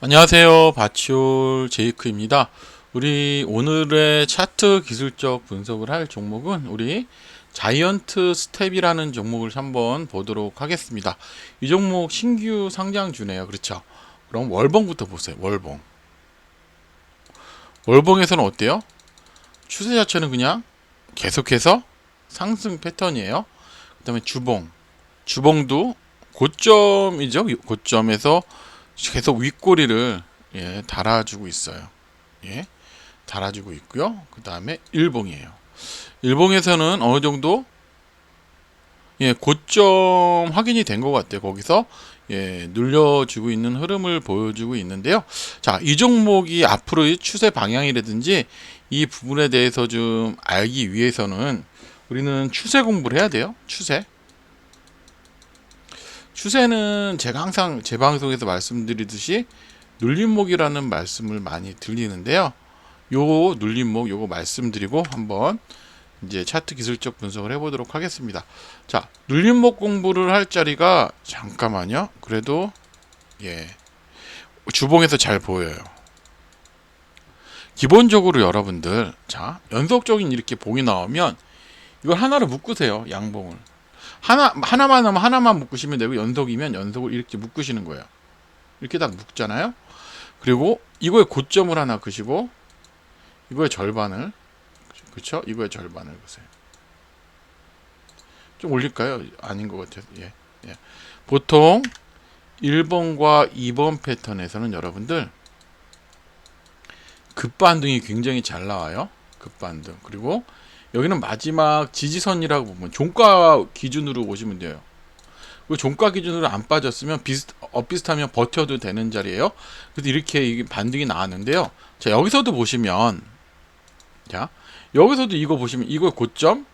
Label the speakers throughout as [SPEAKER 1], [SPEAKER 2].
[SPEAKER 1] 안녕하세요. 바치올 제이크입니다. 우리 오늘의 차트 기술적 분석을 할 종목은 우리 자이언트 스텝이라는 종목을 한번 보도록 하겠습니다. 이 종목 신규 상장주네요. 그렇죠? 그럼 월봉부터 보세요. 월봉. 월봉에서는 어때요? 추세 자체는 그냥 계속해서 상승 패턴이에요. 그 다음에 주봉. 주봉도 고점이죠. 고점에서 계속 윗꼬리를 예, 달아주고 있어요. 예, 달아주고 있고요. 그 다음에 일봉이에요. 일봉에서는 어느 정도 예, 고점 확인이 된 것 같아요. 거기서 예, 눌려주고 있는 흐름을 보여주고 있는데요. 자, 이 종목이 앞으로의 추세 방향이라든지 이 부분에 대해서 좀 알기 위해서는 우리는 추세 공부를 해야 돼요. 추세. 추세는 제가 항상 제 방송에서 말씀드리듯이 눌림목이라는 말씀을 많이 들리는데요. 요 눌림목 요거 말씀드리고 한번 이제 차트 기술적 분석을 해보도록 하겠습니다. 자, 눌림목 공부를 할 자리가 잠깐만요. 그래도 예 주봉에서 잘 보여요. 기본적으로 여러분들 자 연속적인 이렇게 봉이 나오면 이걸 하나로 묶으세요 양봉을 하나 하나만 하면 하나만 묶으시면 되고 연속이면 연속을 이렇게 묶으시는 거예요. 이렇게 딱 묶잖아요. 그리고 이거의 고점을 하나 그시고 이거의 절반을 그렇죠? 이거의 절반을 그세요. 좀 올릴까요? 아닌 것 같아요. 예. 예. 보통 1번과 2번 패턴에서는 여러분들 급반등이 굉장히 잘 나와요. 급반등. 그리고 여기는 마지막 지지선이라고 보면 종가 기준으로 보시면 돼요. 그 종가 기준으로 안 빠졌으면 비슷 엇비슷하면 버텨도 되는 자리예요. 그래서 이렇게 반등이 나왔는데요. 자 여기서도 보시면 자 여기서도 이거 보시면 이거 고점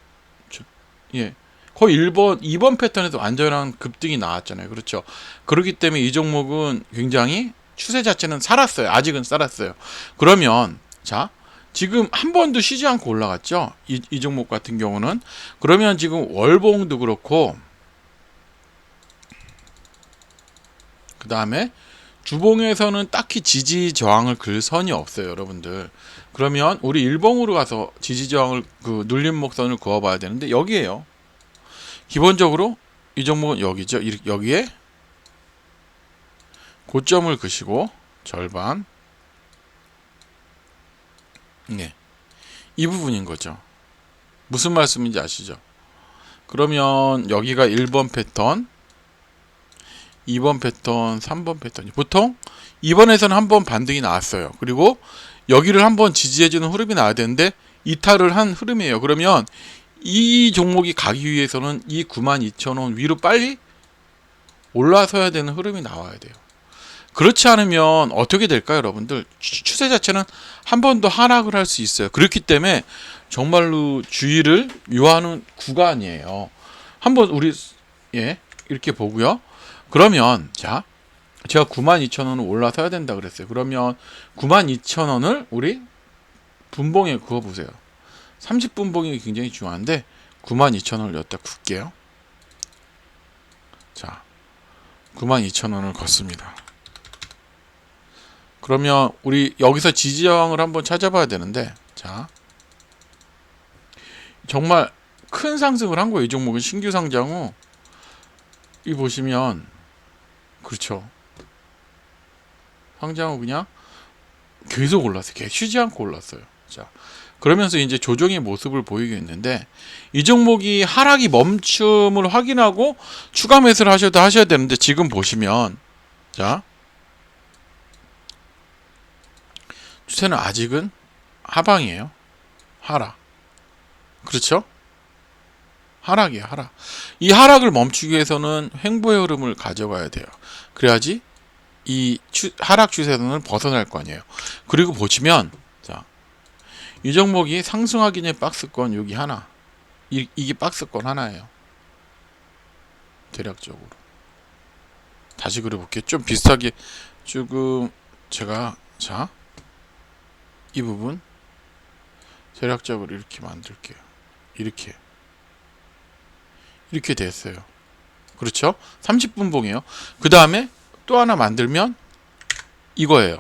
[SPEAKER 1] 예 거의 1번 2번 패턴에서 완전한 급등이 나왔잖아요. 그렇죠. 그렇기 때문에 이 종목은 굉장히 추세 자체는 살았어요. 아직은 살았어요. 그러면 자 지금 한 번도 쉬지 않고 올라갔죠. 이, 이 종목 같은 경우는 그러면 지금 월봉도 그렇고 그 다음에 주봉에서는 딱히 지지 저항을 글 선이 없어요, 여러분들. 그러면 우리 일봉으로 가서 지지 저항을 그 눌림목선을 그어봐야 되는데 여기에요. 기본적으로 이 종목은 여기죠. 여기에 고점을 그시고 절반 네. 이 부분인 거죠. 무슨 말씀인지 아시죠? 그러면 여기가 1번 패턴, 2번 패턴, 3번 패턴이 보통 2번에서는 한 번 반등이 나왔어요. 그리고 여기를 한 번 지지해주는 흐름이 나와야 되는데 이탈을 한 흐름이에요. 그러면 이 종목이 가기 위해서는 이 92,000원 위로 빨리 올라서야 되는 흐름이 나와야 돼요. 그렇지 않으면 어떻게 될까요, 여러분들? 추세 자체는 한 번 더 하락을 할 수 있어요. 그렇기 때문에 정말로 주의를 요하는 구간이에요. 한번 우리 예 이렇게 보고요. 그러면 자 제가 92,000원을 올라서야 된다 그랬어요. 그러면 92,000원을 우리 분봉에 그어 보세요. 30분봉이 굉장히 중요한데 92,000원을 여기다 굽게요. 자 92,000원을 걷습니다. 그러면 우리 여기서 지지저항을 한번 찾아봐야 되는데 자 정말 큰 상승을 한 거예요. 이 종목은 신규 상장 후. 이 보시면 그렇죠. 상장 후 그냥 계속 올랐어요. 계속 쉬지 않고 올랐어요. 자 그러면서 이제 조정의 모습을 보이겠는데 이 종목이 하락이 멈춤을 확인하고 추가 매수를 하셔도 하셔야 되는데 지금 보시면 자 추세는 아직은 하방이에요. 하락. 그렇죠? 하락이에요, 하락. 이 하락을 멈추기 위해서는 횡보의 흐름을 가져가야 돼요. 그래야지 이 추, 하락 추세선을 벗어날 거 아니에요. 그리고 보시면 자, 이 종목이 상승하기 전에 박스권 여기 하나. 이, 이게 박스권 하나예요. 대략적으로. 다시 그려볼게요. 좀 비슷하게 조금 제가 자, 이 부분 대략적으로 이렇게 만들게요. 이렇게. 이렇게 됐어요. 그렇죠? 30분 봉이에요. 그 다음에 또 하나 만들면 이거예요.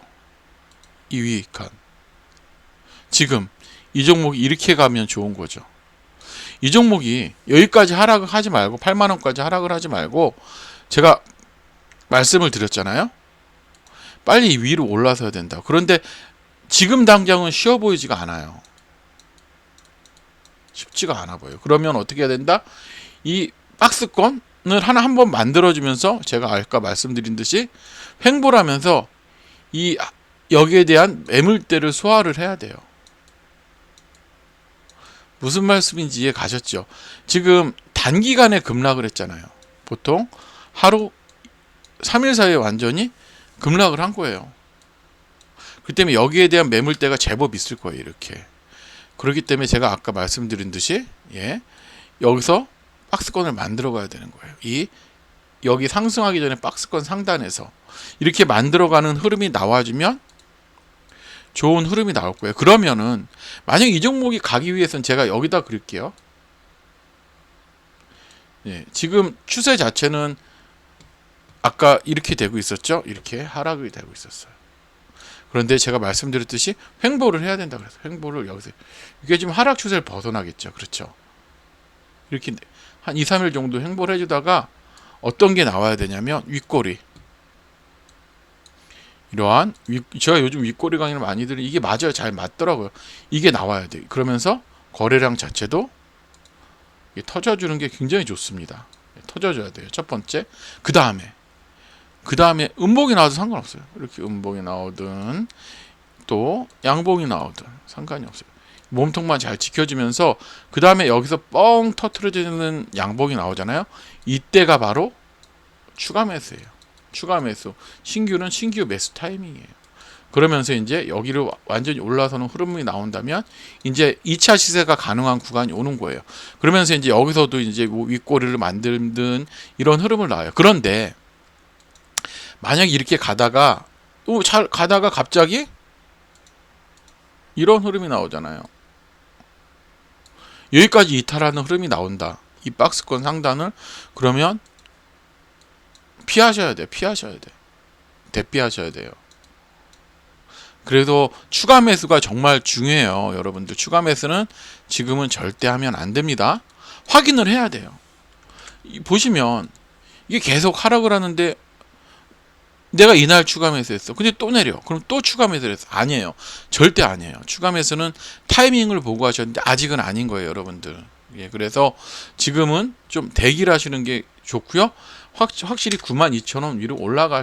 [SPEAKER 1] 이 위에 칸. 지금 이 종목이 이렇게 가면 좋은 거죠. 이 종목이 여기까지 하락을 하지 말고 8만 원까지 하락을 하지 말고 제가 말씀을 드렸잖아요. 빨리 위로 올라서야 된다. 그런데 지금 당장은 쉬워 보이지가 않아요. 쉽지가 않아 보여요. 그러면 어떻게 해야 된다? 이 박스권을 하나 한번 만들어주면서 제가 아까 말씀드린 듯이 횡보를 하면서 이 여기에 대한 매물대를 소화를 해야 돼요. 무슨 말씀인지 이해 가셨죠? 지금 단기간에 급락을 했잖아요. 보통 하루 3일 사이에 완전히 급락을 한 거예요. 그 때문에 여기에 대한 매물대가 제법 있을 거예요. 이렇게. 그렇기 때문에 제가 아까 말씀드린 듯이 예, 여기서 박스권을 만들어 가야 되는 거예요. 이 여기 상승하기 전에 박스권 상단에서 이렇게 만들어가는 흐름이 나와주면 좋은 흐름이 나올 거예요. 그러면은 만약 이 종목이 가기 위해서는 제가 여기다 그릴게요. 예, 지금 추세 자체는 아까 이렇게 되고 있었죠? 이렇게 하락이 되고 있었어요. 그런데 제가 말씀드렸듯이 횡보를 해야 된다 그래서 횡보를 여기서 이게 지금 하락 추세를 벗어나겠죠. 그렇죠? 이렇게 한 2, 3일 정도 횡보를 해주다가 어떤 게 나와야 되냐면 윗꼬리. 이러한 윗, 제가 요즘 윗꼬리 강의를 많이 들으 이게 맞아요. 잘 맞더라고요. 이게 나와야 돼. 그러면서 거래량 자체도 터져주는 게 굉장히 좋습니다. 터져줘야 돼요. 첫 번째. 그 다음에 그 다음에 음봉이 나와도 상관없어요. 이렇게 음봉이 나오든 또 양봉이 나오든 상관이 없어요. 몸통만 잘 지켜주면서 그 다음에 여기서 뻥 터트려지는 양봉이 나오잖아요. 이때가 바로 추가 매수예요. 추가 매수. 신규는 신규 매수 타이밍이에요. 그러면서 이제 여기를 완전히 올라서는 흐름이 나온다면 이제 2차 시세가 가능한 구간이 오는 거예요. 그러면서 이제 여기서도 이제 뭐 윗꼬리를 만들든 이런 흐름을 나와요. 그런데 만약 이렇게 가다가 어, 잘 가다가 갑자기 이런 흐름이 나오잖아요. 여기까지 이탈하는 흐름이 나온다. 이 박스권 상단을 그러면 피하셔야 돼. 피하셔야 돼. 대피하셔야 돼요. 그래도 추가 매수가 정말 중요해요. 여러분들 추가 매수는 지금은 절대 하면 안 됩니다. 확인을 해야 돼요. 이- 보시면 이게 계속 하락을 하는데 내가 이날 추가 매수했어. 근데 또 내려. 그럼 또 추가 매수를 했어. 아니에요. 절대 아니에요. 추가 매수는 타이밍을 보고 하셨는데 아직은 아닌 거예요, 여러분들. 예, 그래서 지금은 좀 대기를 하시는 게 좋고요. 확, 확실히 92,000원 위로 올라가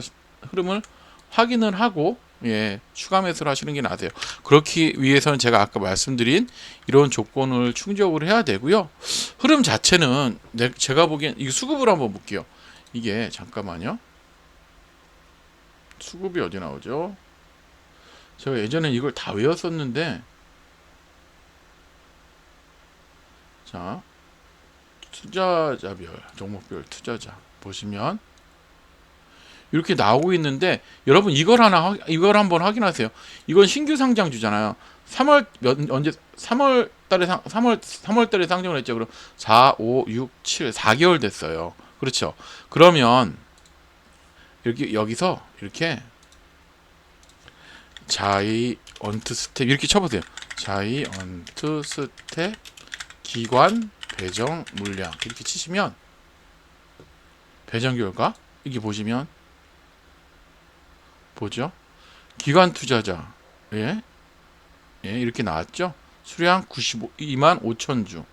[SPEAKER 1] 흐름을 확인을 하고 예, 추가 매수를 하시는 게 나으세요. 그렇기 위해서는 제가 아까 말씀드린 이런 조건을 충족을 해야 되고요. 흐름 자체는 내, 제가 보기엔 이 수급을 한번 볼게요. 이게 잠깐만요. 수급이 어디 나오죠? 제가 예전에 이걸 다 외웠었는데 자 투자자별 종목별 투자자 보시면 이렇게 나오고 있는데 여러분 이걸 하나 확- 이걸 한번 확인하세요. 이건 신규 상장주잖아요. 3월 몇 언제 3월 달에 상 3월 3월 달에 상장을 했죠. 그럼 4, 5, 6, 7 4개월 됐어요. 그렇죠. 그러면 이렇게 여기서 이렇게 자이 언트 스텝 이렇게 쳐보세요. 자이 언트 스텝 기관 배정 물량 이렇게 치시면 배정 결과 이렇게 보시면 보죠. 기관 투자자 예, 예 이렇게 나왔죠. 수량 92만 5천 주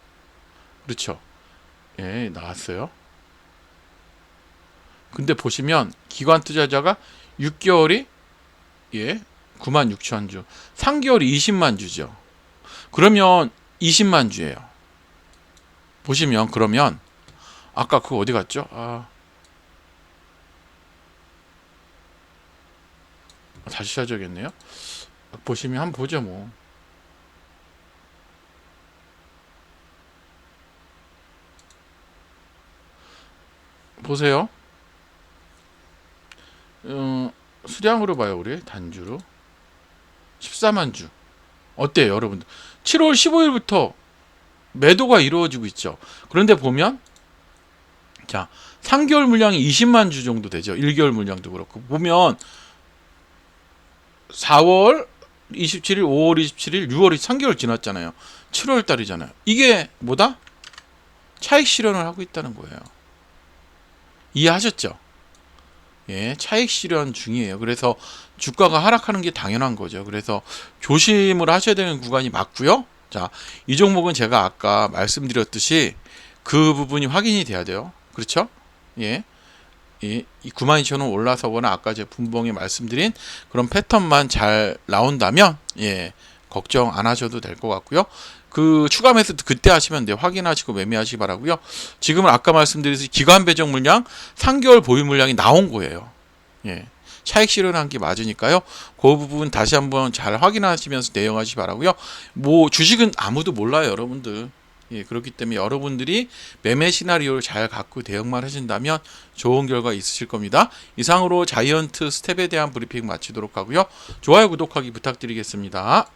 [SPEAKER 1] 그렇죠. 예 나왔어요. 근데 보시면 기관 투자자가 6개월이 예 9만 6천 주, 3개월이 20만 주죠. 그러면 20만 주예요. 보시면 그러면 아까 그 어디 갔죠? 아 다시 찾아야겠네요. 보시면 한번 보죠 뭐. 보세요. 어, 수량으로 봐요 우리 단주로 14만 주 어때요 여러분들 7월 15일부터 매도가 이루어지고 있죠 그런데 보면 자 3개월 물량이 20만 주 정도 되죠 1개월 물량도 그렇고 보면 4월 27일, 5월 27일, 6월이 3개월 지났잖아요. 7월 달이잖아요. 이게 뭐다? 차익 실현을 하고 있다는 거예요. 이해하셨죠? 예, 차익 실현 중이에요. 그래서 주가가 하락하는 게 당연한 거죠. 그래서 조심을 하셔야 되는 구간이 맞고요. 자, 이 종목은 제가 아까 말씀드렸듯이 그 부분이 확인이 돼야 돼요. 그렇죠? 예. 이, 이 92,000원 올라서거나 아까 제 분봉에 말씀드린 그런 패턴만 잘 나온다면 예 걱정 안 하셔도 될 것 같고요. 그 추가 매수도 그때 하시면 돼요. 확인하시고 매매하시기 바라고요. 지금은 아까 말씀드린 기관 배정 물량 3개월 보유 물량이 나온 거예요. 예. 차익 실현한 게 맞으니까요. 그 부분 다시 한번 잘 확인하시면서 대응하시기 바라고요. 뭐 주식은 아무도 몰라요, 여러분들. 예, 그렇기 때문에 여러분들이 매매 시나리오를 잘 갖고 대응만 하신다면 좋은 결과 있으실 겁니다. 이상으로 자이언트 스텝에 대한 브리핑 마치도록 하고요. 좋아요, 구독하기 부탁드리겠습니다.